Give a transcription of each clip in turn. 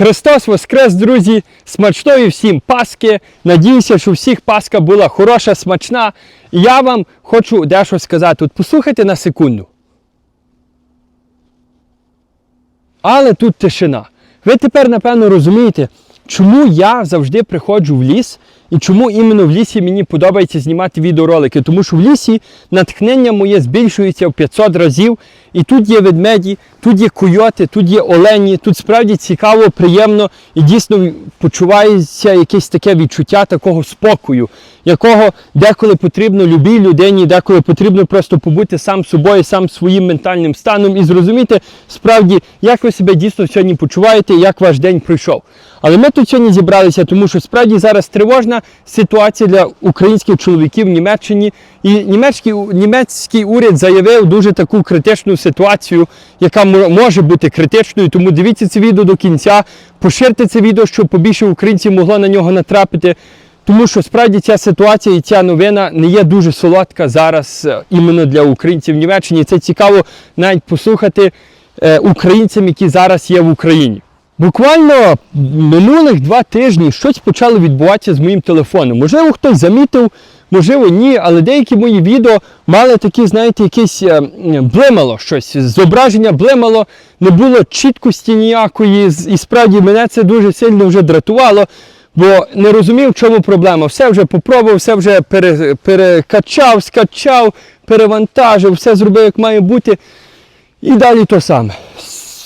Христос Воскрес, друзі! Смачної всім Паски. Надіюся, що всіх Паска була хороша, смачна. І я вам хочу дещо сказати. От послухайте на секунду. Але тут тишина. Ви тепер, напевно, розумієте, чому я завжди приходжу в ліс і чому іменно в лісі мені подобається знімати відеоролики. Тому що в лісі натхнення моє збільшується в 500 разів. І тут є ведмеді, тут є койоти, тут є олені, тут справді цікаво, приємно і дійсно почувається якесь таке відчуття такого спокою, якого деколи потрібно любій людині, деколи потрібно просто побути сам собою, сам своїм ментальним станом і зрозуміти справді, як ви себе дійсно сьогодні почуваєте, як ваш день пройшов. Але ми тут сьогодні зібралися, тому що справді зараз тривожна ситуація для українських чоловіків в Німеччині. І німецький, німецький уряд заявив дуже таку критичну ситуацію, яка може бути критичною. Тому дивіться це відео до кінця, поширте це відео, щоб побільше українців могло на нього натрапити. Тому що справді ця ситуація і ця новина не є дуже солодка зараз е, іменно для українців в Німеччині. Це цікаво навіть послухати е, українцям, які зараз є в Україні. Буквально минулих два тижні щось почало відбуватися з моїм телефоном. Можливо, хтось замітив, можливо, ні, але деякі мої відео мали такі, знаєте, якесь е, блимало щось. Зображення блимало, не було чіткості ніякої. І справді мене це дуже сильно вже дратувало, бо не розумів, в чому проблема. Все вже попробував, все вже пере, перекачав, скачав, перевантажив, все зробив, як має бути. І далі то саме.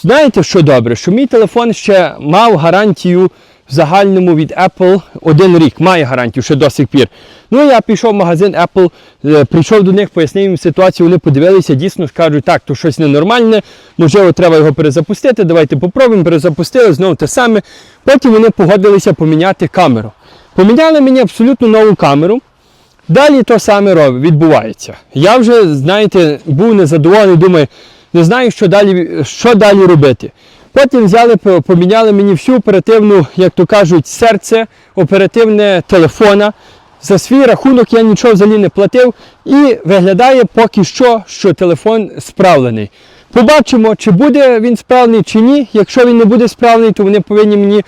Знаєте, що добре? Що мій телефон ще мав гарантію в загальному від Apple один рік, має гарантію ще до сих пір. Ну я пішов в магазин Apple, е, прийшов до них, пояснив їм ситуацію, вони подивилися, дійсно кажуть, так, то щось ненормальне, можливо, треба його перезапустити, давайте попробуємо, перезапустили, знову те саме. Потім вони погодилися поміняти камеру. Поміняли мені абсолютно нову камеру. Далі то саме відбувається. Я вже, знаєте, був незадоволений, думаю, не знаю, що далі, що далі робити. Потім взяли, поміняли мені всю оперативну, як то кажуть, серце, оперативне телефона. За свій рахунок я нічого взагалі не платив і виглядає поки що, що телефон справлений. Побачимо, чи буде він справний, чи ні. Якщо він не буде справний, то вони повинні мені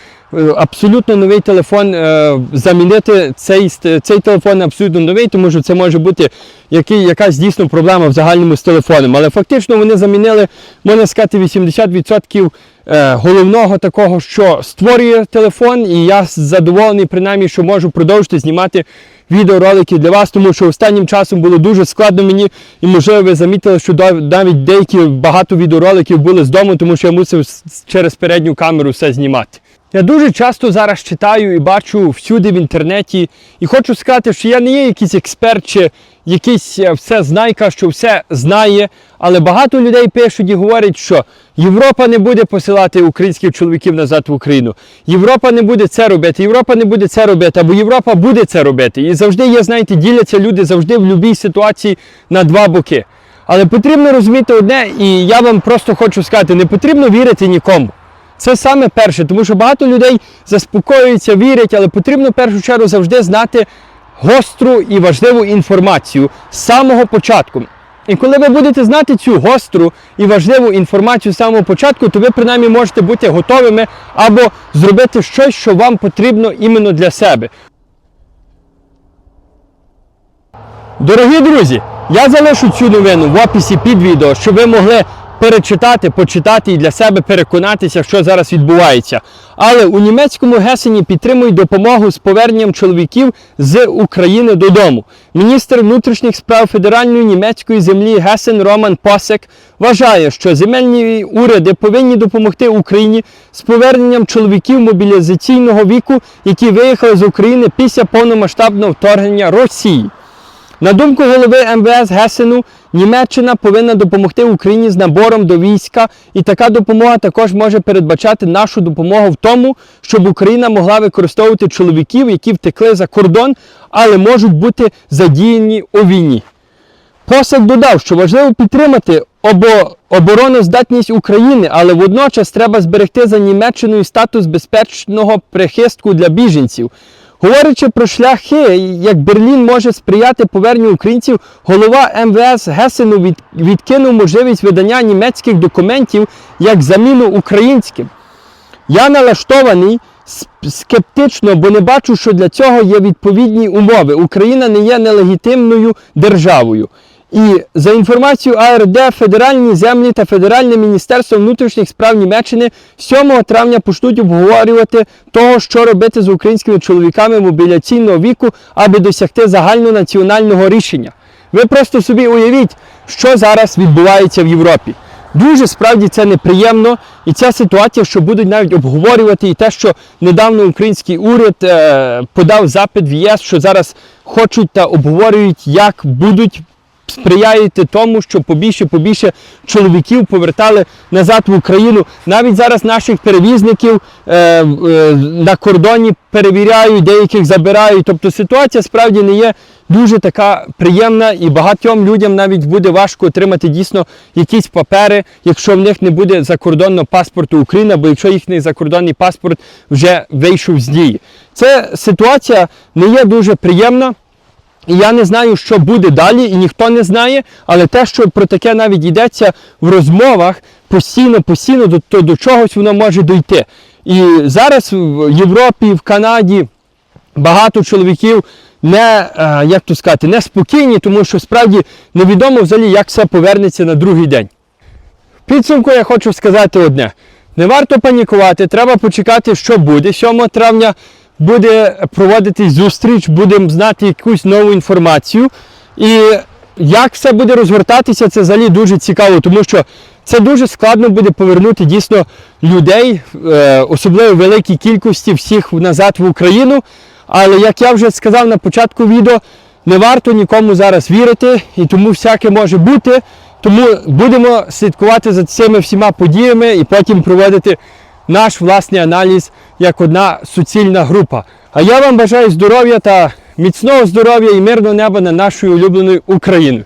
абсолютно новий телефон е, замінити. Цей, цей телефон абсолютно новий, тому що це може бути який, якась дійсно проблема в загальному з телефоном. Але фактично вони замінили, можна сказати, 80% е, головного такого, що створює телефон, і я задоволений, принаймні, що можу продовжити знімати відеоролики для вас, тому що останнім часом було дуже складно мені, і можливо ви замітили, що навіть деякі багато відеороликів були з дому, тому що я мусив через передню камеру все знімати. Я дуже часто зараз читаю і бачу всюди в інтернеті, і хочу сказати, що я не є якийсь експерт чи якийсь е, все знайка, що все знає, але багато людей пишуть і говорять, що Європа не буде посилати українських чоловіків назад в Україну. Європа не буде це робити, Європа не буде це робити, або Європа буде це робити. І завжди є, знаєте, діляться люди завжди в будь-якій ситуації на два боки. Але потрібно розуміти одне, і я вам просто хочу сказати, не потрібно вірити нікому. Це саме перше, тому що багато людей заспокоюються, вірять, але потрібно в першу чергу завжди знати гостру і важливу інформацію з самого початку. І коли ви будете знати цю гостру і важливу інформацію з самого початку, то ви принаймні можете бути готовими або зробити щось, що вам потрібно іменно для себе. Дорогі друзі, я залишу цю новину в описі під відео, щоб ви могли перечитати, почитати і для себе переконатися, що зараз відбувається. Але у німецькому Гесені підтримують допомогу з поверненням чоловіків з України додому. Міністр внутрішніх справ федеральної німецької землі Гесен Роман Посек вважає, що земельні уряди повинні допомогти Україні з поверненням чоловіків мобілізаційного віку, які виїхали з України після повномасштабного вторгнення Росії. На думку голови МВС Гесену, Німеччина повинна допомогти Україні з набором до війська, і така допомога також може передбачати нашу допомогу в тому, щоб Україна могла використовувати чоловіків, які втекли за кордон, але можуть бути задіяні у війні. Посак додав, що важливо підтримати обо... обороноздатність України, але водночас треба зберегти за Німеччиною статус безпечного прихистку для біженців. Говорячи про шляхи, як Берлін може сприяти поверненню українців, голова МВС Гесену від... відкинув можливість видання німецьких документів як заміну українським. Я налаштований скептично, бо не бачу, що для цього є відповідні умови. Україна не є нелегітимною державою. І за інформацією АРД, федеральні землі та Федеральне міністерство внутрішніх справ Німеччини 7 травня почнуть обговорювати того, що робити з українськими чоловіками мобіляційного віку, аби досягти загальнонаціонального рішення. Ви просто собі уявіть, що зараз відбувається в Європі. Дуже справді це неприємно, і ця ситуація, що будуть навіть обговорювати, і те, що недавно український уряд е, подав запит в ЄС, що зараз хочуть та обговорюють, як будуть сприяєте тому, щоб побільше побільше чоловіків повертали назад в Україну. Навіть зараз наших перевізників е, е, на кордоні перевіряють, деяких забирають. Тобто ситуація справді не є дуже така приємна, і багатьом людям навіть буде важко отримати дійсно якісь папери, якщо в них не буде закордонного паспорту України, або якщо їхній закордонний паспорт вже вийшов з дії. Це ситуація не є дуже приємна. І я не знаю, що буде далі, і ніхто не знає, але те, що про таке навіть йдеться в розмовах постійно, постійно, до, то до чогось воно може дойти. І зараз в Європі, в Канаді багато чоловіків не, е, як то сказати, не спокійні, тому що справді невідомо взагалі, як все повернеться на другий день. В підсумку я хочу сказати одне: не варто панікувати, треба почекати, що буде. 7 травня буде проводитись зустріч, будемо знати якусь нову інформацію. І як все буде розгортатися, це взагалі дуже цікаво, тому що це дуже складно буде повернути дійсно людей, е, особливо великій кількості всіх назад в Україну. Але як я вже сказав на початку відео, не варто нікому зараз вірити, і тому всяке може бути. Тому будемо слідкувати за цими всіма подіями і потім проводити наш власний аналіз як одна суцільна група. А я вам бажаю здоров'я та міцного здоров'я і мирного неба на нашою улюбленою Україною.